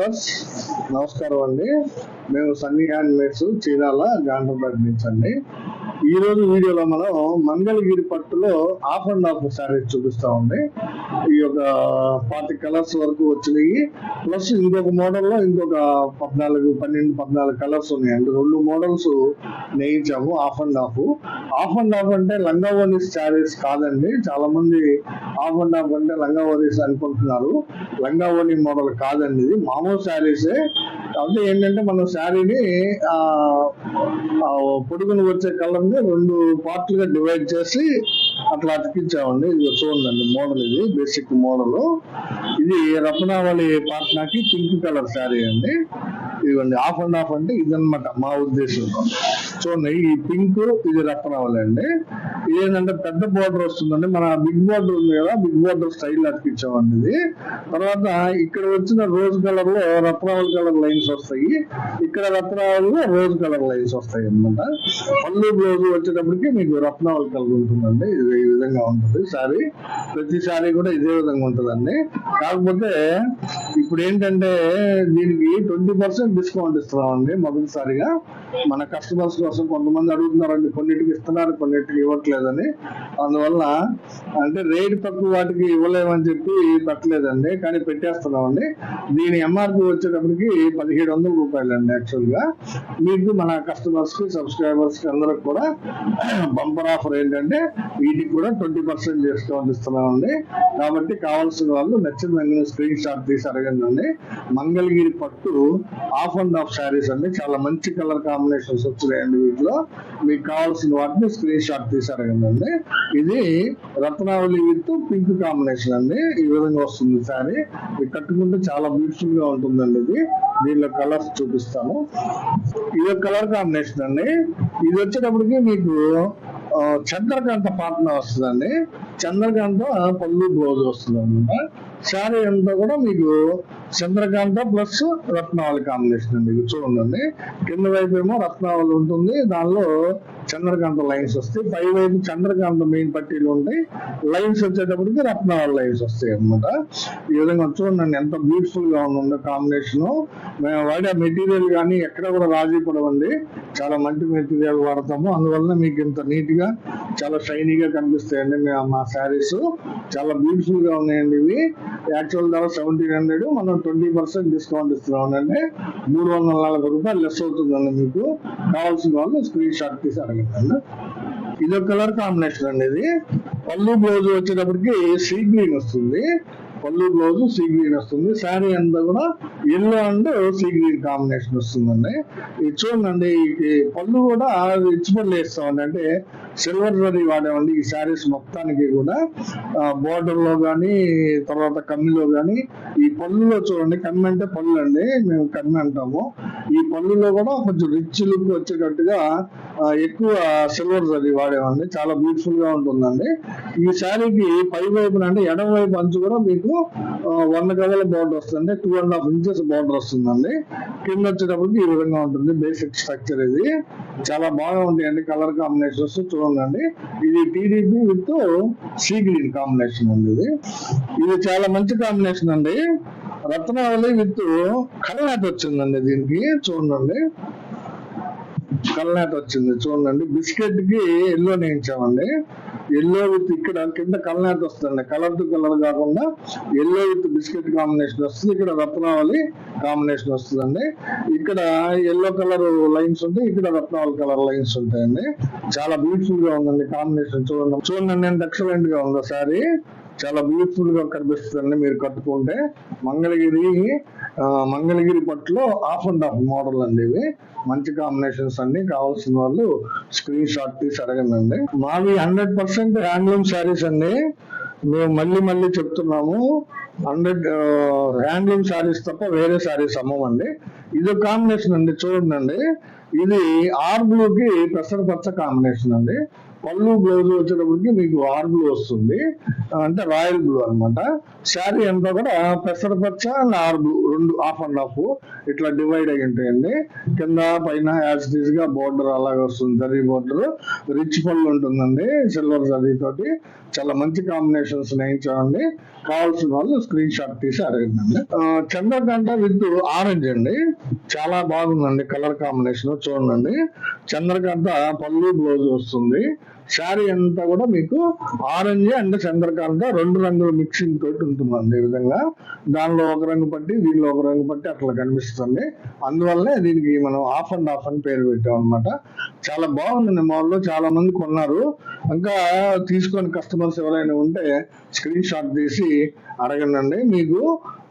Viewers నమస్కారం అండి. మేము సన్నీ హ్యాండ్మేడ్స్ చీరాల గాంధర్పేట నుంచి అండి. ఈ రోజు వీడియోలో మనం మంగళగిరి పట్టులో ఆఫ్ అండ్ ఆఫ్ శారీస్ చూపిస్తామండి ఈ యొక్క పాతి కలర్స్ వరకు వచ్చినాయి. ప్లస్ ఇంకొక మోడల్లో ఇంకొక పద్నాలుగు పన్నెండు పద్నాలుగు కలర్స్ ఉన్నాయండి రెండు models నేయించాము half and half half and half అంటే లంగావోని శారీస్ కాదండి. చాలా మంది ఆఫ్ అండ్ ఆఫ్ అంటే లంగావోనీస్ అనుకుంటున్నారు. లంగావోని మోడల్ కాదండి. ఇది మామూలు శారీసే కాకపోతే ఏంటంటే మనం శారీని పొడుగుని ఆ పొడుగును వచ్చే కలర్ని రెండు పార్ట్లుగా డివైడ్ చేసి అట్లా అతికించామండి ఇది చూడండి మోడల్ ఇది బేసిక్ మోడల్. ఇది రత్నావళి పాట్నాకి పింక్ కలర్ శారీ అండి. ఇదిగోండి ఆఫ్ అండ్ ఆఫ్ అంటే ఇదన్నమాట మా ఉద్దేశంలో చూడండి ఈ పింక్ ఇది రత్నావళి అండి. ఇదేంటంటే పెద్ద బోర్డర్ వస్తుందండి. మన బిగ్ బోర్డర్ ఉంది కదా బిగ్ బోర్డర్ స్టైల్ అతికించామండి ఇది. తర్వాత ఇక్కడ వచ్చిన రోజ్ కలర్లో రత్నావళి కలర్ లైన్స్ వస్తాయి. ఇక్కడ రత్నావళిలో రోజ్ కలర్ లైన్స్ వస్తాయి అన్నమాట పళ్ళు బ్లౌజ్ వచ్చేటప్పటికి మీకు రత్నావళి కలర్ ఉంటుందండి. ఇది ఈ విధంగా ఉంటుంది. సారీ ప్రతి సారీ కూడా ఇదే విధంగా ఉంటుందండి. కాకపోతే ఇప్పుడు ఏంటంటే దీనికి ట్వంటీ పర్సెంట్ డిస్కౌంట్ ఇస్తున్నామండి మొదటిసారిగా. మన కస్టమర్స్ కోసం కొంతమంది అడుగుతున్నారండి కొన్నిటికి ఇస్తున్నారు కొన్నిటికి ఇవ్వట్లేదని. అందువల్ల అంటే రేట్ తక్కువ వాటికి ఇవ్వలేమని చెప్పి పెట్టలేదండి కానీ పెట్టేస్తున్నామండి. దీని ఎంఆర్పి వచ్చేటప్పటికి పదిహేడు వందల రూపాయలు అండి యాక్చువల్గా. మీకు మన కస్టమర్స్కి సబ్స్క్రైబర్స్కి అందరికి కూడా బంపర్ ఆఫర్ ఏంటంటే వీటికి కూడా ట్వంటీ పర్సెంట్ డిస్కౌంట్ ఇస్తున్నామండి. కాబట్టి కావాల్సిన వాళ్ళు నచ్చిన స్క్రీన్ షాట్ తీసి అడగండి. మంగళగిరి పట్టు ఆఫ్ అండ్ ఆఫ్ శారీస్ అండి. చాలా మంచి కలర్ కాంబినేషన్స్ వచ్చినాయండి వీటిలో. మీకు కావాల్సిన వాటిని స్క్రీన్ షాట్ తీసి కదండి. ఇది రత్నావళి విత్ పింక్ కాంబినేషన్ అండి. ఈ విధంగా వస్తుంది శారీ. ఇది కట్టుకుంటే చాలా బ్యూటిఫుల్గా ఉంటుందండి ఇది. దీనిలో కలర్స్ చూపిస్తాను. ఇది కలర్ కాంబినేషన్ అండి. ఇది వచ్చేటప్పటికి మీకు చంద్రకాంత పాటన వస్తుందండి. చంద్రకాంత పళ్ళు బ్లౌజ్ వస్తుంది అనమాట శారీ అంతా కూడా మీకు చంద్రకాంత ప్లస్ రత్నావళి కాంబినేషన్ అండి. చూడండి. కింద వైపు ఏమో రత్నావళి ఉంటుంది. దానిలో చంద్రకాంత లైన్స్ వస్తాయి. పై వైపు చంద్రకాంత మెయిన్ పట్టీలు ఉంటాయి. లైన్స్ వచ్చేటప్పటికి రత్నావళి లైన్స్ వస్తాయి అన్నమాట. ఈ విధంగా చూడండి ఎంత బ్యూటిఫుల్గా ఉంది కాంబినేషన్ మేము వాడే మెటీరియల్ కానీ ఎక్కడ కూడా రాజీ పడవండి. చాలా మంచి మెటీరియల్ వాడతాము. అందువల్ల మీకు ఇంత నీట్గా చాలా షైనీగా కనిపిస్తాయండి మేము మా శారీస్. చాలా బ్యూటిఫుల్గా ఉన్నాయండి ఇవి. యాక్చువల్ ధర సెవెంటీన్ హండ్రెడ్ మనం ట్వంటీ పర్సెంట్ డిస్కౌంట్ ఇస్తున్నామండి మూడు వందల నలభై రూపాయలు లెస్ అవుతుందండి మీకు. కావాల్సిన వాళ్ళు స్క్రీన్ షాట్ తీసి అడగండి ఇదొక కలర్ కాంబినేషన్ అండి ఇది. పళ్ళు బ్లౌజ్ వచ్చేటప్పటికి సీ గ్రీన్ వస్తుంది. పళ్ళు బ్లౌజ్ సీ గ్రీన్ వస్తుంది. శారీ అంతా కూడా yellow and sea green combination వస్తుందండి. ఇది చూడండి ఈ పళ్ళు కూడా రిచ్ పళ్ళు వేస్తామండి. అంటే సిల్వర్ జరీ వాడేమండి ఈ శారీస్ మొత్తానికి కూడా. బోర్డర్లో కానీ తర్వాత కమ్మిలో కానీ. ఈ పళ్ళులో చూడండి కమ్మి అంటే పళ్ళు అండి మేము కమ్మి అంటాము. ఈ పళ్ళులో కూడా కొంచెం రిచ్ లుక్ వచ్చేటట్టుగా ఎక్కువ సిల్వర్ జరీ వాడామండి చాలా బ్యూటిఫుల్గా ఉంటుందండి. ఈ శారీకి పై వైపున అంటే ఎడమ వైపు అంచు కూడా మీకు ఆ, వన్ గదల బోర్డర్ వస్తుంది two and half inches border వస్తుందండి. కింద వచ్చేటప్పటికి ఈ విధంగా ఉంటుంది బేసిక్ స్ట్రక్చర్ ఇది. చాలా బాగా ఉంటాయండి కలర్ కాంబినేషన్స్ చూడండి ఇది TDP with sea green combination అండి ఇది. ఇది చాలా మంచి కాంబినేషన్ అండి. రత్నావళి విత్ కళ్ళాట వచ్చిందండి దీనికి చూడండి కల్నాట్ వచ్చింది చూడండి బిస్కెట్కి ఎల్లో నేయించామండి. ఎల్లో విత్ ఇక్కడ కింద కల్నాట్ వస్తుంది కలర్ టు కలర్ కాకుండా ఎల్లో విత్ బిస్కెట్ కాంబినేషన్ వస్తుంది. ఇక్కడ రత్నావళి కాంబినేషన్ వస్తుందండి. ఇక్కడ ఎల్లో కలర్ లైన్స్ ఉంటాయి. ఇక్కడ రత్నావళి కలర్ లైన్స్ ఉంటాయండి. చాలా బ్యూటిఫుల్గా ఉందండి కాంబినేషన్ చూడండి. చూడండి ఎంత ఎక్సలెంట్గా ఉందో సారీ? చాలా బ్యూటిఫుల్గా కనిపిస్తుందండి మీరు కట్టుకుంటే. మంగళగిరి మంగళగిరి పట్టులో ఆఫ్ అండ్ ఆఫ్ మోడల్ అండి ఇవి. మంచి కాంబినేషన్స్ అండి. కావాల్సిన వాళ్ళు స్క్రీన్ షాట్ తీసి అడగండి మావి హండ్రెడ్ పర్సెంట్ హ్యాండ్లూమ్ శారీస్ అండి. మేము మళ్ళీ మళ్ళీ చెప్తున్నాము. హండ్రెడ్ హ్యాండ్లూమ్ శారీస్ తప్ప వేరే శారీస్ అమ్మమండి. ఇది కాంబినేషన్ అండి. చూడండి ఇది ఆర్ బ్లూకి పెసర పచ్చ కాంబినేషన్ అండి. పళ్ళు బ్లౌజ్ వచ్చేటప్పటికి మీకు ఆర్ బ్లూ వస్తుంది. అంటే రాయల్ బ్లూ అనమాట శారీ అంతా కూడా పెసర పచ్చ అండ్ ఆర్ బ్లూ రెండు హాఫ్ అండ్ హాఫ్ ఇట్లా డివైడ్ అయి ఉంటాయండి. కింద పైన యాజ్ టీజ్గా బోర్డర్ అలాగే వస్తుంది. జరీ బోర్డర్ రిచ్ పళ్ళు ఉంటుందండి సిల్వర్ జరీ తోటి చాలా మంచి కాంబినేషన్స్ నేయించామండి. కావాల్సిన వాళ్ళు స్క్రీన్ షాట్ తీసి అడగండి ఆ, చంద్రకాంత విత్ ఆరెంజ్ అండి. చాలా బాగుందండి కలర్ కాంబినేషన్ చూడండి. చంద్రకాంత పళ్ళు బ్లౌజ్ వస్తుంది. శారీ అంతా కూడా మీకు ఆరెంజ్ అండ్ చంద్రకాంత రెండు రంగుల మిక్సింగ్ తోటి ఉంటుందండి ఈ విధంగా. దానిలో ఒక రంగు పట్టి దీనిలో ఒక రంగు పట్టి అట్లా కనిపిస్తుంది. అందువల్లే దీనికి మనం ఆఫ్ అండ్ ఆఫ్ అని పేరు పెట్టాం అనమాట చాలా బాగుందండి మాల్లో చాలా మంది కొన్నారు. ఇంకా తీసుకొని కస్టమర్స్ ఎవరైనా ఉంటే స్క్రీన్ షాట్ తీసి అడగండి మీకు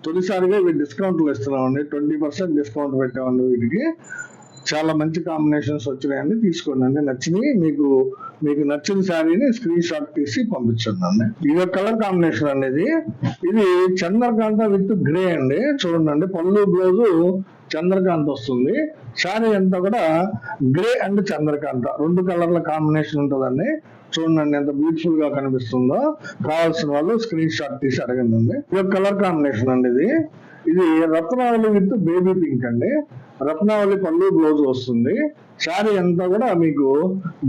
తొలిసారిగా ఇవి డిస్కౌంట్లు ఇస్తున్నామండి. ట్వంటీ పర్సెంట్ డిస్కౌంట్ పెట్టామండి వీటికి. చాలా మంచి కాంబినేషన్స్ వచ్చినాయండి తీసుకోండి అండి నచ్చినవి మీకు మీకు నచ్చిన శారీని స్క్రీన్ షాట్ తీసి పంపించండి అండి. ఇది కలర్ కాంబినేషన్ అనేది ఇది చంద్రకాంత విత్ గ్రే అండి. చూడండి అండి పళ్ళు బ్లౌజు చంద్రకాంత వస్తుంది. శారీ అంతా కూడా గ్రే అండ్ చంద్రకాంత. రెండు కలర్ల కాంబినేషన్ ఉంటుందండి. చూడండి ఎంత బ్యూటిఫుల్గా కనిపిస్తుందో. కావాల్సిన వాళ్ళు స్క్రీన్ షాట్ తీసి అడగండి అండి. ఇది కలర్ కాంబినేషన్ అండి ఇది. ఇది రత్నావళి విత్ బేబీ పింక్ అండి. రత్నావళి పళ్ళు బ్లౌజ్ వస్తుంది. శారీ అంతా కూడా మీకు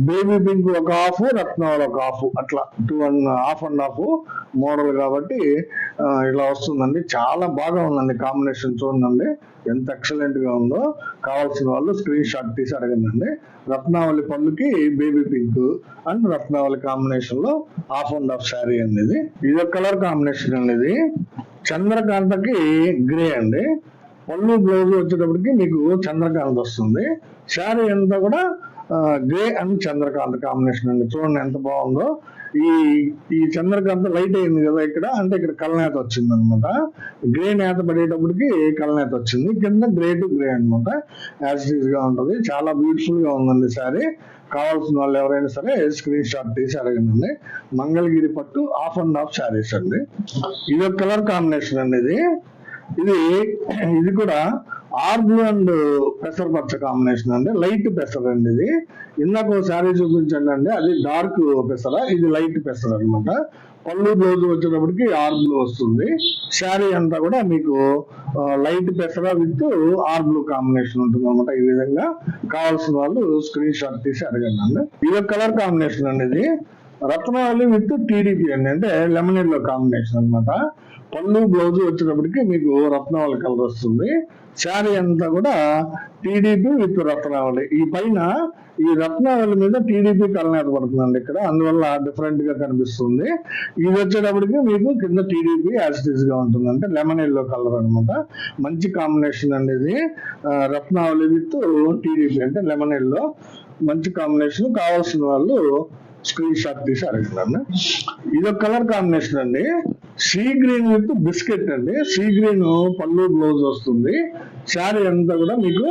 బేబీ పింక్ ఒక హాఫ్ రత్నావళి ఒక హాఫ్ అట్లా two and half and half model కాబట్టి ఇలా వస్తుందండి. చాలా బాగా ఉందండి కాంబినేషన్ చూడండి. ఎంత ఎక్సలెంట్గా ఉందో కావాల్సిన వాళ్ళు స్క్రీన్ షాట్ తీసి అడగండి. రత్నావళి పళ్ళుకి బేబీ పింక్ అండ్ రత్నావళి కాంబినేషన్లో హాఫ్ అండ్ హాఫ్ శారీ అండి ఇది. ఇది కలర్ కాంబినేషన్ అండి ఇది. చంద్రకాంతకి గ్రే అండి. పళ్ళు బ్లౌజ్ వచ్చేటప్పటికి మీకు చంద్రకాంత్ వస్తుంది. శారీ అంతా కూడా గ్రే అండ్ చంద్రకాంత్ కాంబినేషన్ అండి. చూడండి ఎంత బాగుందో. ఈ ఈ చంద్రకాంత్ లైట్ అయింది కదా ఇక్కడ అంటే ఇక్కడ కలనేత వచ్చింది అనమాట గ్రే నేత పడేటప్పటికి కలనేత వచ్చింది. కింద గ్రే టు గ్రే అనమాట యాజ్ ఇట్గా ఉంటుంది. చాలా బ్యూటిఫుల్గా ఉందండి శారీ. కావాల్సిన వాళ్ళు ఎవరైనా సరే స్క్రీన్ షాట్ తీసి అడగండి. మంగళగిరి పట్టు ఆఫ్ అండ్ ఆఫ్ శారీస్ అండి. ఇది ఒక కలర్ కాంబినేషన్ అండి ఇది. ఇది ఇది కూడా ఆర్ బ్లూ అండ్ పెసర పచ్చ కాంబినేషన్ అండి. లైట్ పెసర అండి ఇది. ఇందాక శారీ చూపించండి అండి. అది డార్క్ పెసర ఇది లైట్ పెసర అన్నమాట. పళ్ళు బ్లౌజ్ వచ్చేటప్పటికి ఆర్ బ్లూ వస్తుంది. శారీ అంతా కూడా మీకు లైట్ పెసర విత్ ఆర్ బ్లూ కాంబినేషన్ ఉంటుంది అనమాట ఈ విధంగా. కావాల్సిన వాళ్ళు స్క్రీన్ షాట్ తీసి అడగండి అండి. ఇది కలర్ కాంబినేషన్ అండి ఇది. రత్నావళి విత్ టీడీపీ అండి. అంటే లెమనేడ్లో కాంబినేషన్ అనమాట పళ్ళు బ్లౌజ్ వచ్చేటప్పటికి మీకు రత్నావళి కలర్ వస్తుంది. శారీ అంతా కూడా టీడీపీ విత్ రత్నావళి. ఈ పైన ఈ రత్నావళి మీద టీడీపీ కలనేత పడుతుందండి ఇక్కడ. అందువల్ల డిఫరెంట్గా కనిపిస్తుంది. ఇది వచ్చేటప్పటికి మీకు కింద టీడీపీ యాసిటీస్గా ఉంటుంది. అంటే లెమన్ ఎల్లో కలర్ అనమాట మంచి కాంబినేషన్ అండి ఇది. రత్నావళి విత్ టీడీపీ. అంటే లెమన్ ఎల్లో మంచి కాంబినేషన్ కావాల్సిన వాళ్ళు స్క్రీన్ షాట్ తీసి అడగండి ఇది ఒక కలర్ కాంబినేషన్ అండి. సీ గ్రీన్ విత్ బిస్కెట్ అండి. సీ గ్రీన్ పళ్ళు బ్లౌజ్ వస్తుంది. శారీ అంతా కూడా మీకు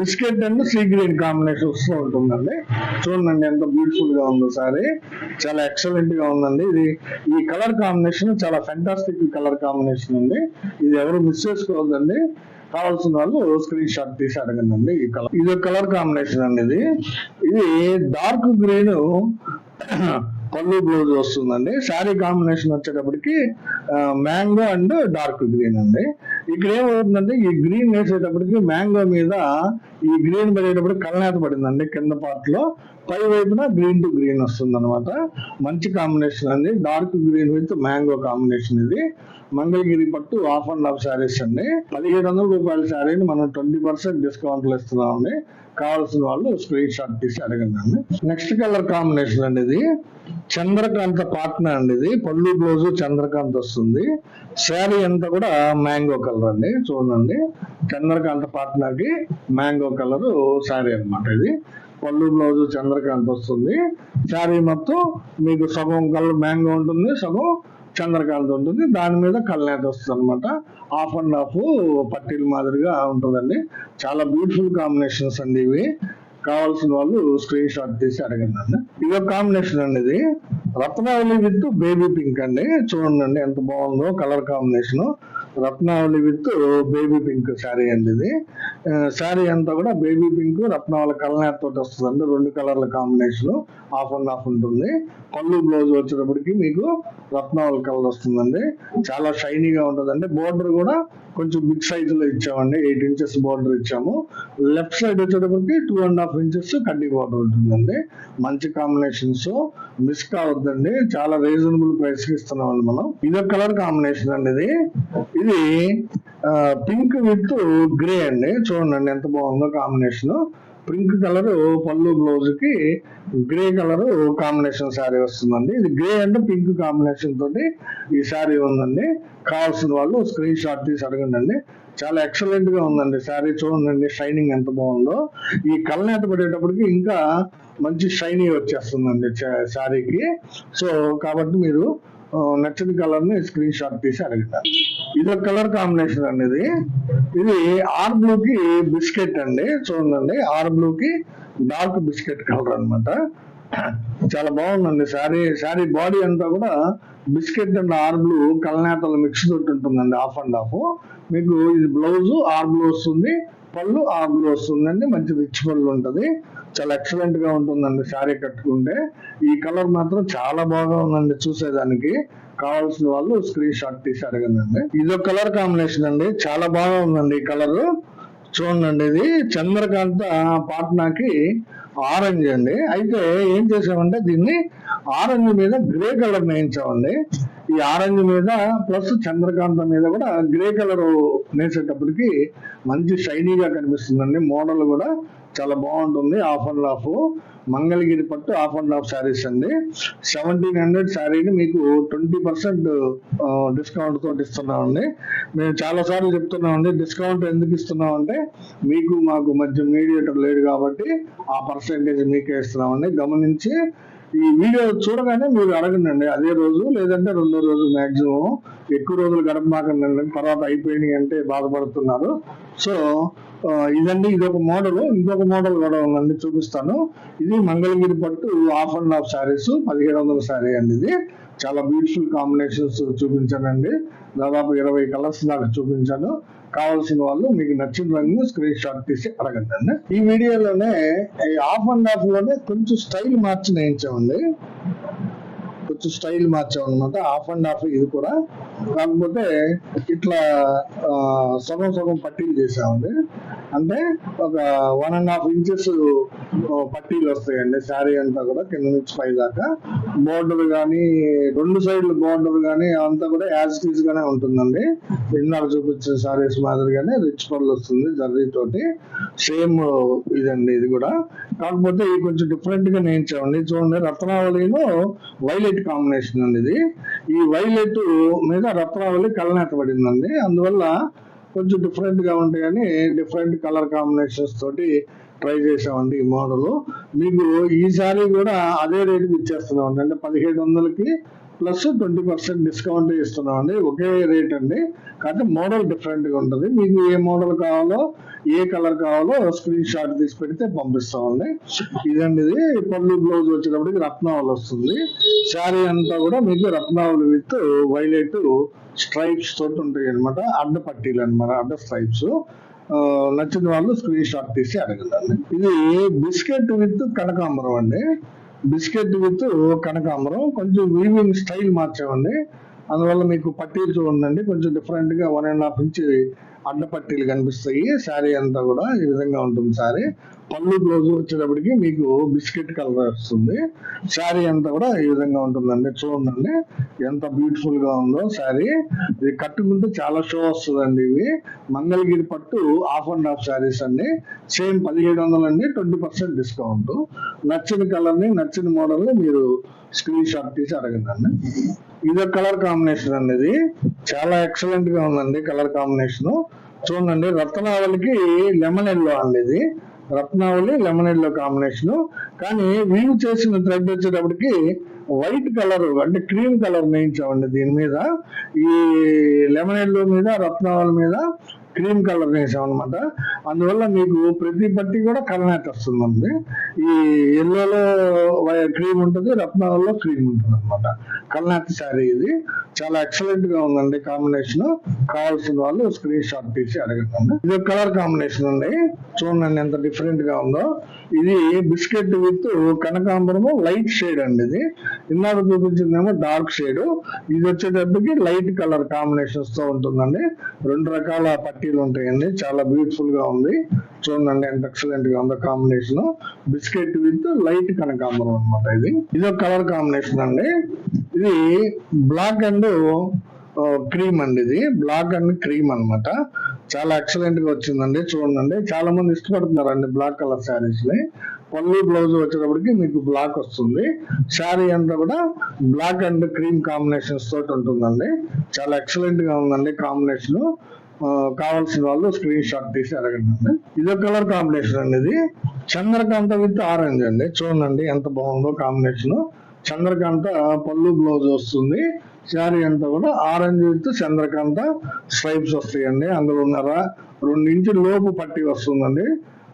biscuit and sea green combination వస్తూ ఉంటుందండి. చూడండి ఎంత బ్యూటిఫుల్గా ఉందో శారీ చాలా ఎక్సలెంట్గా ఉందండి. ఇది ఈ కలర్ కాంబినేషన్ చాలా ఫెంటాస్టిక్ కలర్ కాంబినేషన్ అండి. ఇది ఎవరు మిస్ చేసుకోవద్దండి. కావాల్సిన వాళ్ళు స్క్రీన్ షాట్ తీసి అడగండి ఈ కలర్ ఇది కలర్ కాంబినేషన్ అండి ఇది. ఇది డార్క్ గ్రీన్ పళ్ళు బ్లౌజ్ వస్తుందండి. శారీ కాంబినేషన్ వచ్చేటప్పటికి మ్యాంగో అండ్ డార్క్ గ్రీన్ అండి. ఇక్కడ ఏమవుతుందంటే ఈ గ్రీన్ వేసేటప్పటికి మ్యాంగో మీద ఈ గ్రీన్ పడేటప్పుడు కళ్ళనేత పడిందండి కింద పార్ట్లో. పై వైపున గ్రీన్ టు గ్రీన్ వస్తుంది అనమాట మంచి కాంబినేషన్ అండి. Dark green with mango combination ఇది. మంగళగిరి పట్టు ఆఫ్ అండ్ ఆఫ్ శారీస్ అండి. పదిహేడు వందల రూపాయల శారీని మనం ట్వంటీ పర్సెంట్ డిస్కౌంట్లు ఇస్తున్నాం ఇస్తున్నామండి. కావాల్సిన వాళ్ళు స్క్రీన్ షాట్ తీసి అడగండి నెక్స్ట్ కలర్ కాంబినేషన్ అండి ఇది చంద్రకాంత పాట్న అండి ఇది. పళ్ళు బ్లౌజ్ చంద్రకాంత్ వస్తుంది. శారీ అంతా కూడా మ్యాంగో కలర్ అండి. చూడండి. చంద్రకాంత పాట్నాకి మ్యాంగో కలర్ శారీ అన్నమాట ఇది. పళ్ళు బ్లౌజ్ చంద్రకాంత్ వస్తుంది. శారీ మొత్తం మీకు సగం కలర్ మ్యాంగో ఉంటుంది సగం చంద్రకాంత్ ఉంటుంది. దాని మీద కళ్ళనేత వస్తుంది అనమాట హాఫ్ అండ్ హాఫ్ పట్టీల మాదిరిగా ఉంటుందండి. చాలా బ్యూటిఫుల్ కాంబినేషన్స్ అండి ఇవి. కావాల్సిన వాళ్ళు స్క్రీన్ షాట్ తీసి అడగండి. ఇది ఒక కాంబినేషన్ అండి ఇది. రత్నావళి విత్ బేబీ పింక్ అండి. చూడండి ఎంత బాగుందో కలర్ కాంబినేషన్ రత్నావళి విత్ బేబీ పింక్ శారీ అండి ఇది. శారీ అంతా కూడా బేబీ పింక్ రత్నావళి కలర్ తోటి వస్తుందండి. రెండు కలర్ల కాంబినేషన్ ఆఫ్ అండ్ ఆఫ్ ఉంటుంది. పళ్ళు బ్లౌజ్ వచ్చేటప్పటికి మీకు రత్నావళి కలర్ వస్తుందండి. చాలా షైనీగా ఉంటుందండి. బోర్డర్ కూడా కొంచెం బిగ్ సైజులో ఇచ్చామండి. ఎయిట్ ఇంచెస్ బోర్డర్ ఇచ్చాము. లెఫ్ట్ సైడ్ వచ్చేటప్పటికి టూ అండ్ హాఫ్ ఇంచెస్ కడ్డీ బోర్డర్ ఉంటుందండి. మంచి కాంబినేషన్స్. మిస్ కావద్దండి. చాలా రీజనబుల్ ప్రైస్కి ఇస్తున్నామండి మనం. ఇదొక కలర్ కాంబినేషన్ అండి ఇది. ఇది పింక్ విత్ గ్రే అండి. చూడండి ఎంత బాగుందో కాంబినేషన్ పింక్ కలర్ పళ్ళు బ్లౌజ్కి గ్రే కలర్ కాంబినేషన్ శారీ వస్తుందండి. ఇది గ్రే అండ్ పింక్ కాంబినేషన్ తోటి ఈ శారీ ఉందండి. కావాల్సిన వాళ్ళు స్క్రీన్ షాట్ తీసి అడగండి అండి చాలా ఎక్సలెంట్గా ఉందండి శారీ చూడండి షైనింగ్ ఎంత బాగుందో. ఈ కళ్ళనేత పడేటప్పటికి ఇంకా మంచి షైనింగ్ వచ్చేస్తుందండి సారీకి శారీకి సో కాబట్టి మీరు నచ్చని నచ్చిన కలర్ని స్క్రీన్ షాట్ తీసి అడగండి. ఇది ఒక కలర్ కాంబినేషన్ అండి ఇది. ఇది ఆర్ బ్లూ కి బిస్కెట్ అండి. చూడండి ఆర్ బ్లూ కి డార్క్ బిస్కెట్ కలర్ అన్నమాట. చాలా బాగుందండి శారీ. శారీ బాడీ అంతా కూడా బిస్కెట్ అండ్ ఆర్ బ్లూ కలనేతల మిక్స్ తోటి ఉంటుందండి ఆఫ్ అండ్ ఆఫ్ మీకు ఇది బ్లౌజ్ ఆర్ బ్లూ వస్తుంది పళ్ళు ఆర్ బ్లూ వస్తుందండి మంచి రిచ్ పళ్ళు ఉంటుంది. చాలా ఎక్సలెంట్గా ఉంటుందండి శారీ కట్టుకుంటే. ఈ కలర్ మాత్రం చాలా బాగా ఉందండి చూసేదానికి. కావాల్సిన వాళ్ళు స్క్రీన్ షాట్ తీసి అడగండి ఇది కలర్ కాంబినేషన్ అండి. చాలా బాగా ఉందండి ఈ కలర్ చూడండి ఇది. చంద్రకాంత పాట్నాకి ఆరెంజ్ అండి. అయితే ఏం చేసామంటే దీన్ని ఆరెంజ్ మీద గ్రే కలర్ నేయించామండి. ఈ ఆరెంజ్ మీద ప్లస్ చంద్రకాంత మీద కూడా గ్రే కలర్ నేసేటప్పటికి మంచి షైనీగా కనిపిస్తుందండి. మోడల్ కూడా చాలా బాగుంటుంది. ఆఫ్ అండ్ ఆఫ్ మంగళగిరి పట్టు ఆఫ్ అండ్ ఆఫ్ శారీస్ అండి. సెవెంటీన్ హండ్రెడ్ శారీని మీకు ట్వంటీ పర్సెంట్ డిస్కౌంట్ తోటి ఇస్తున్నామండి. మేము చాలా సార్లు చెప్తున్నామండి డిస్కౌంట్ ఎందుకు ఇస్తున్నామంటే మీకు మాకు మధ్య మీడియేటర్ లేడు కాబట్టి ఆ పర్సెంటేజ్ మీకే ఇస్తున్నామండి. గమనించి ఈ వీడియో చూడగానే మీరు అడగండి అదే రోజు లేదంటే రెండో రోజు మ్యాక్సిమం ఎక్కువ రోజులు గడపమాకండి తర్వాత అయిపోయినాయి అంటే బాధపడుతున్నారు. సో ఇదండి ఇది ఒక మోడల్. ఇంకొక మోడల్ కూడా ఉందండి చూపిస్తాను. ఇది మంగళగిరి పట్టు హాఫ్ అండ్ ఆఫ్ శారీస్ పదిహేడు వందల శారీ అండి ఇది. చాలా బ్యూటిఫుల్ కాంబినేషన్స్ చూపించానండి. దాదాపు ఇరవై కలర్స్ దాకా చూపించాను. కావాల్సిన వాళ్ళు మీకు నచ్చిన రంగు స్క్రీన్ షాట్ తీసి అడగండి అండి. ఈ వీడియోలోనే హాఫ్ ఆఫ్ అండ్ ఆఫ్లోనే కొంచెం స్టైల్ మార్చి నేయించామండి. కొంచెం స్టైల్ మార్చాం అనమాట ఆఫ్ అండ్ ఆఫ్ ఇది కూడా. కాకపోతే ఇట్లా సగం సగం పట్టీలు చేసామండి అంటే ఒక వన్ అండ్ హాఫ్ ఇంచెస్ పట్టీలు వస్తాయండి. శారీ అంతా కూడా కింద నుంచి పై దాకా బోర్డర్ కానీ రెండు సైడ్లు బోర్డర్ కానీ అంతా కూడా యాజ్ టీజ్ గానే ఉంటుందండి. ఇన్నర్ చూపించిన శారీస్ మాదిరిగానే రిచ్ పళ్ళు వస్తుంది జర్రీ తోటి సేమ్ ఇదండి ఇది కూడా. కాకపోతే ఇది కొంచెం డిఫరెంట్గా నేర్చామండి చూడండి రత్నావళిలో వైలెట్ కాంబినేషన్ అండి ఇది. ఈ వైలెట్ మీద రత్నావళి కలనేత పడిందండి. అందువల్ల కొంచెం డిఫరెంట్గా ఉంటాయని డిఫరెంట్ కలర్ కాంబినేషన్స్ తోటి ట్రై చేసామండి ఈ మోడల్ మీకు ఈసారి కూడా అదే రేటుకి ఇచ్చేస్తున్నాం అంటే పదిహేడు వందలకి ప్లస్ ట్వంటీ పర్సెంట్ డిస్కౌంట్ ఇస్తున్నామండి. ఒకే రేట్ అండి. కాకపోతే మోడల్ డిఫరెంట్గా ఉంటుంది. మీకు ఏ మోడల్ కావాలో ఏ కలర్ కావాలో స్క్రీన్ షాట్ తీసి పెడితే పంపిస్తామండి. ఇదండి ఇది. పళ్ళు బ్లౌజ్ వచ్చేటప్పటికి రత్నావల్ వస్తుంది. శారీ అంతా కూడా మీకు రత్నావల్ విత్ వైలెట్ స్ట్రైప్స్ తోటి ఉంటాయి అనమాట అడ్డ పట్టీలు అనమాట అడ్డ స్ట్రైప్స్. నచ్చిన వాళ్ళు స్క్రీన్ షాట్ తీసి అడగండి. ఇది బిస్కెట్ విత్ కనకాంబరం అండి. బిస్కెట్ విత్ కనకాంబరం. కొంచెం వీవింగ్ స్టైల్ మార్చామండి. అందువల్ల మీకు పట్టీలు చూడండి కొంచెం డిఫరెంట్గా వన్ అండ్ హాఫ్ ఇంచ్ అడ్డపట్టీలు కనిపిస్తాయి. శారీ అంతా కూడా ఈ విధంగా ఉంటుంది శారీ. పళ్ళు బ్లౌజ్ వచ్చేటప్పటికి మీకు బిస్కెట్ కలర్ వస్తుంది. శారీ అంతా కూడా ఈ విధంగా ఉంటుందండి. చూడండి ఎంత బ్యూటిఫుల్గా ఉందో శారీ. ఇది కట్టుకుంటే చాలా షో వస్తుందండి ఇవి. మంగళగిరి పట్టు ఆఫ్ అండ్ ఆఫ్ శారీస్ అండి. సేమ్ పదిహేడు వందలు అండి ట్వంటీ పర్సెంట్ డిస్కౌంట్ నచ్చిన కలర్ని నచ్చిన మోడల్ని మీరు స్క్రీన్ షాట్ తీసి అడగండి. ఇది కలర్ కాంబినేషన్ అండి ఇది. చాలా ఎక్సలెంట్గా ఉందండి కలర్ కాంబినేషన్ చూడండి రత్నావళికి లెమన్ ఎల్లో అండి ఇది రత్నావళి లెమన్ ఎల్లో కాంబినేషన్ కానీ వీవ్ చేసిన థ్రెడ్ వచ్చేటప్పటికి వైట్ కలర్ అంటే క్రీమ్ కలర్ నేయించామండి దీని మీద. ఈ లెమన్ ఎల్లో మీద రత్నావళి మీద క్రీమ్ కలర్ వేసాం అనమాట అందువల్ల మీకు ప్రతి పట్టి కూడా కలనేత వస్తుందండి. ఈ ఎల్లోలో క్రీమ్ ఉంటుంది రత్నాలలో క్రీమ్ ఉంటుంది అనమాట కలనేత శారీ ఇది. చాలా ఎక్సలెంట్గా ఉందండి కాంబినేషన్. కావాల్సిన వాళ్ళు స్క్రీన్ షాట్ తీసి అడగండి. ఇది కలర్ కాంబినేషన్ అండి. చూడండి ఎంత డిఫరెంట్గా ఉందో. ఇది బిస్కెట్ విత్ కనకాంబరము లైట్ షేడ్ అండి ఇది. ఇందాక చూపించిందేమో డార్క్ షేడ్. ఇది వచ్చేటప్పటికి లైట్ కలర్ కాంబినేషన్స్తో ఉంటుందండి. రెండు రకాల పట్టీలు ఉంటాయండి. చాలా బ్యూటిఫుల్గా ఉంది. చూడండి ఎంత ఎక్సలెంట్గా ఉందో కాంబినేషన్. బిస్కెట్ విత్ లైట్ కనకాంబరం అన్నమాట ఇది. ఇది ఒక కలర్ కాంబినేషన్ అండి. ఇది బ్లాక్ అండ్ క్రీమ్ అండి ఇది. బ్లాక్ అండ్ క్రీమ్ అన్నమాట. చాలా ఎక్సలెంట్గా వచ్చిందండి చూడండి. చాలా మంది ఇష్టపడుతున్నారండి బ్లాక్ కలర్ శారీస్ని. పళ్ళు బ్లౌజ్ వచ్చేటప్పటికి మీకు బ్లాక్ వస్తుంది. శారీ అంతా కూడా బ్లాక్ అండ్ క్రీమ్ కాంబినేషన్స్ తోటి ఉంటుందండి. చాలా ఎక్సలెంట్గా ఉందండి కాంబినేషన్ కావాల్సిన వాళ్ళు స్క్రీన్ షాట్ తీసి అడగండి. ఇదో కలర్ కాంబినేషన్ అండి ఇది. చంద్రకాంత విత్ ఆరెంజ్ అండి. చూడండి ఎంత బాగుందో కాంబినేషన్ చంద్రకాంత పళ్ళు బ్లౌజ్ వస్తుంది. శారీ అంతా కూడా ఆరెంజ్ విత్ చంద్రకాంత స్ట్రైప్స్ వస్తాయండి. అందులో ఉన్నారా రెండు లోపు పట్టి వస్తుందండి.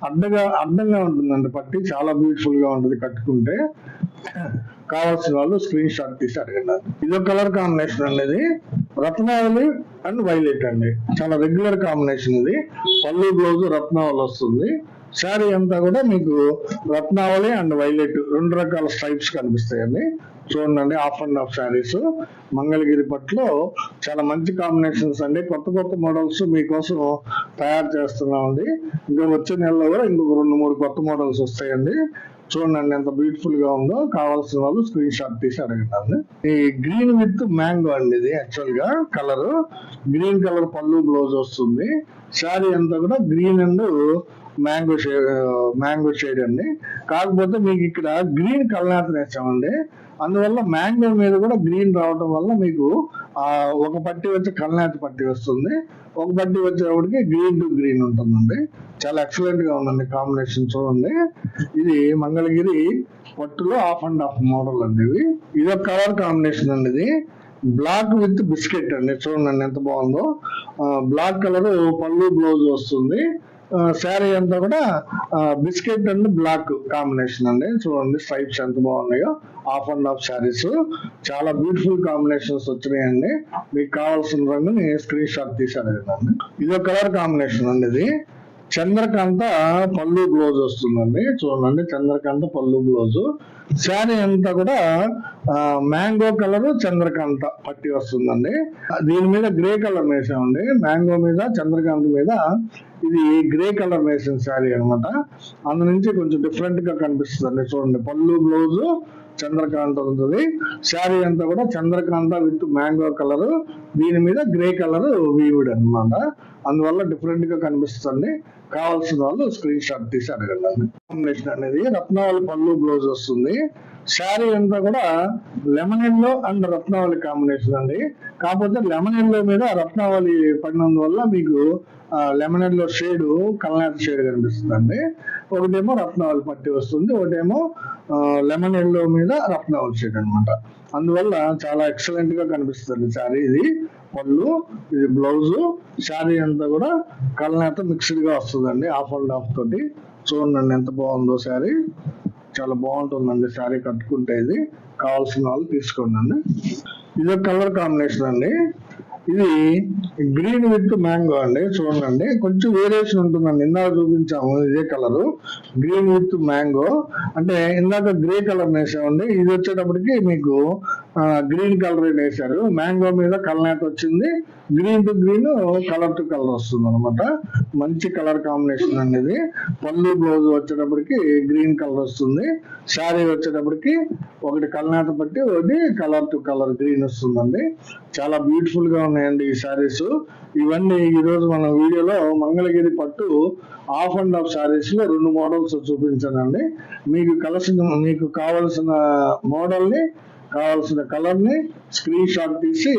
అడ్డగా అడ్డంగా ఉంటుందండి పట్టి. చాలా బ్యూటిఫుల్గా ఉంటుంది కట్టుకుంటే. కావాల్సిన వాళ్ళు స్క్రీన్ షాట్ తీసి అడగండి ఇది కలర్ కాంబినేషన్ అనేది రత్నావళి అండ్ వైలెట్ అండి. చాలా రెగ్యులర్ కాంబినేషన్ ఇది. పళ్ళు బ్లౌజ్ రత్నావళి వస్తుంది. శారీ అంతా కూడా మీకు రత్నావళి అండ్ వైలెట్ రెండు రకాల స్ట్రైప్స్ కనిపిస్తాయండి. చూడండి half and half saris. Mangalagiri పట్లో చాలా మంచి కాంబినేషన్స్ అండి. కొత్త కొత్త మోడల్స్ మీకోసం తయారు చేస్తున్నామండి. ఇంకా వచ్చే నెలలో కూడా ఇంకొక రెండు మూడు కొత్త మోడల్స్ వస్తాయండి. చూడండి ఎంత బ్యూటిఫుల్గా ఉందో. కావాల్సిన వాళ్ళు స్క్రీన్ షాట్ తీసి అడగండి. ఈ గ్రీన్ విత్ మ్యాంగో అండి ఇది యాక్చువల్గా కలర్ గ్రీన్ కలర్ పళ్ళు బ్లౌజ్ వస్తుంది. శారీ అంతా కూడా green and mango shade mango shade అండి. కాకపోతే మీకు ఇక్కడ గ్రీన్ కలర్ వేసామండి అందువల్ల మ్యాంగో మీద కూడా గ్రీన్ రావడం వల్ల మీకు ఒక పట్టి వచ్చి కల్నాథ్ పట్టి వస్తుంది. ఒక పట్టి వచ్చేటప్పటికి గ్రీన్ టు గ్రీన్ ఉంటుందండి. చాలా ఎక్సలెంట్గా ఉందండి కాంబినేషన్ చూడండి. ఇది మంగళగిరి పట్టులో ఆఫ్ అండ్ ఆఫ్ మోడల్ అండి ఇది ఇది ఒక కలర్ కాంబినేషన్ అండి ఇది. బ్లాక్ విత్ బిస్కెట్ అండి. చూడండి ఎంత బాగుందో. బ్లాక్ కలర్ పళ్ళు బ్లౌజ్ వస్తుంది. శారీ అంతా కూడా బిస్కెట్ అండ్ బ్లాక్ కాంబినేషన్ అండి. చూడండి స్ట్రైప్స్ ఎంత బాగున్నాయో. Half and half saris. చాలా బ్యూటిఫుల్ కాంబినేషన్స్ వచ్చినాయండి. మీకు కావాల్సిన రంగుని స్క్రీన్ షాట్ తీసాను అడగండి ఇది ఒక కలర్ కాంబినేషన్ అండి ఇది. చంద్రకాంత పళ్ళు బ్లౌజ్ వస్తుందండి. చూడండి చంద్రకాంత పళ్ళు బ్లౌజ్. శారీ అంతా కూడా మ్యాంగో కలర్ చంద్రకాంత పట్టి వస్తుందండి. దీని మీద గ్రే కలర్ వేసామండి మ్యాంగో మీద చంద్రకాంత మీద ఇది గ్రే కలర్ వేసిన శారీ అనమాట అందు నుంచి కొంచెం డిఫరెంట్గా కనిపిస్తుంది చూడండి పళ్ళు బ్లౌజ్ చంద్రకాంత ఉంటుంది. శారీ అంతా కూడా చంద్రకాంత విత్ మ్యాంగో కలర్. దీని మీద గ్రే కలర్ వీవుడ్ అనమాట అందువల్ల డిఫరెంట్గా కనిపిస్తుంది కావాల్సిన వాళ్ళు స్క్రీన్ షాట్ తీసి అడగండి కాంబినేషన్ అనేది రత్నావళి పళ్ళు బ్లౌజ్ వస్తుంది. శారీ అంతా కూడా లెమన్ ఎల్లో అండ్ రత్నావళి కాంబినేషన్ అండి. కాకపోతే లెమన్ ఎల్లో మీద రత్నావళి పడినందువల్ల మీకు లెమన్ ఎల్లో షేడ్ కలనాథ షేడ్ కనిపిస్తుంది అండి ఒకటేమో రత్నావళి పట్టి వస్తుంది. ఒకటేమో లెమన్ ఎల్లో మీద రత్నావళి షేడ్ అనమాట అందువల్ల చాలా ఎక్సలెంట్గా కనిపిస్తుంది శారీ ఇది. పళ్ళు ఇది బ్లౌజ్ శారీ అంతా కూడా కళ్ళనేత మిక్స్డ్గా వస్తుందండి ఆఫ్ అండ్ ఆఫ్ తోటి. చూడండి ఎంత బాగుందో శారీ. చాలా బాగుంటుందండి శారీ కట్టుకుంటే ఇది. కావాల్సిన వాళ్ళు తీసుకోండి ఇది కలర్ కాంబినేషన్ అండి. ఇది గ్రీన్ విత్ మ్యాంగో అండి చూడండి. కొంచెం వేరియేషన్ ఉంటుందండి. ఇందాక చూపించాము ఇదే కలర్. Green with mango. అంటే ఇందాక గ్రే కలర్ వేసామండి ఇది వచ్చేటప్పటికి మీకు గ్రీన్ కలర్ వేసారు మ్యాంగో మీద కలనేత వచ్చింది. Green to green colour to colour వస్తుంది అనమాట మంచి కలర్ కాంబినేషన్ అనేది. పళ్ళు బ్లౌజ్ వచ్చేటప్పటికి గ్రీన్ కలర్ వస్తుంది. శారీ వచ్చేటప్పటికి ఒకటి కల్నాట పట్టి ఒకటి కలర్ టు కలర్ గ్రీన్ వస్తుందండి. చాలా బ్యూటిఫుల్గా ఉన్నాయండి ఈ శారీస్. ఇవన్నీ ఈరోజు మన వీడియోలో మంగళగిరి పట్టు ఆఫ్ అండ్ ఆఫ్ శారీస్లో రెండు మోడల్స్ చూపించానండి. మీకు కలిసిన మీకు కావలసిన మోడల్ని కావాల్సిన కలర్ని స్క్రీన్ షాట్ తీసి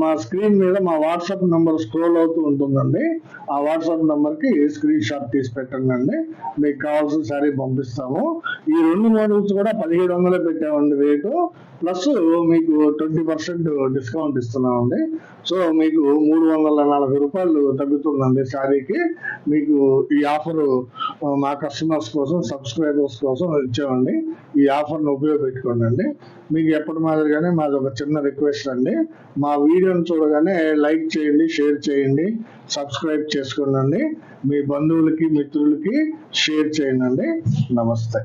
మా స్క్రీన్ మీద మా వాట్సాప్ నంబర్ స్క్రోల్ అవుతూ ఉంటుందండి. ఆ వాట్సాప్ నెంబర్కి స్క్రీన్ షాట్ తీసి పెట్టండి మీకు కావాల్సిన శారీ పంపిస్తాము. ఈ రెండు మోడల్స్ కూడా పదిహేడు వందలే పెట్టామండి రేటు. ప్లస్ మీకు ట్వంటీ పర్సెంట్ డిస్కౌంట్ ఇస్తున్నామండి. సో మీకు మూడు వందల నలభై రూపాయలు తగ్గుతుందండి శారీకి. మీకు ఈ ఆఫర్ మా కస్టమర్స్ కోసం సబ్స్క్రైబర్స్ కోసం ఇచ్చామండి. ఈ ఆఫర్ను ఉపయోగపెట్టుకోండి అండి మీకు ఎప్పటి మాదిరిగానే మాది ఒక చిన్న రిక్వెస్ట్ అండి. మా వీడియోని చూడగానే లైక్ చేయండి షేర్ చేయండి సబ్స్క్రైబ్ చేసుకోండి. మీ బంధువులకి మిత్రులకి షేర్ చేయండి. నమస్తే.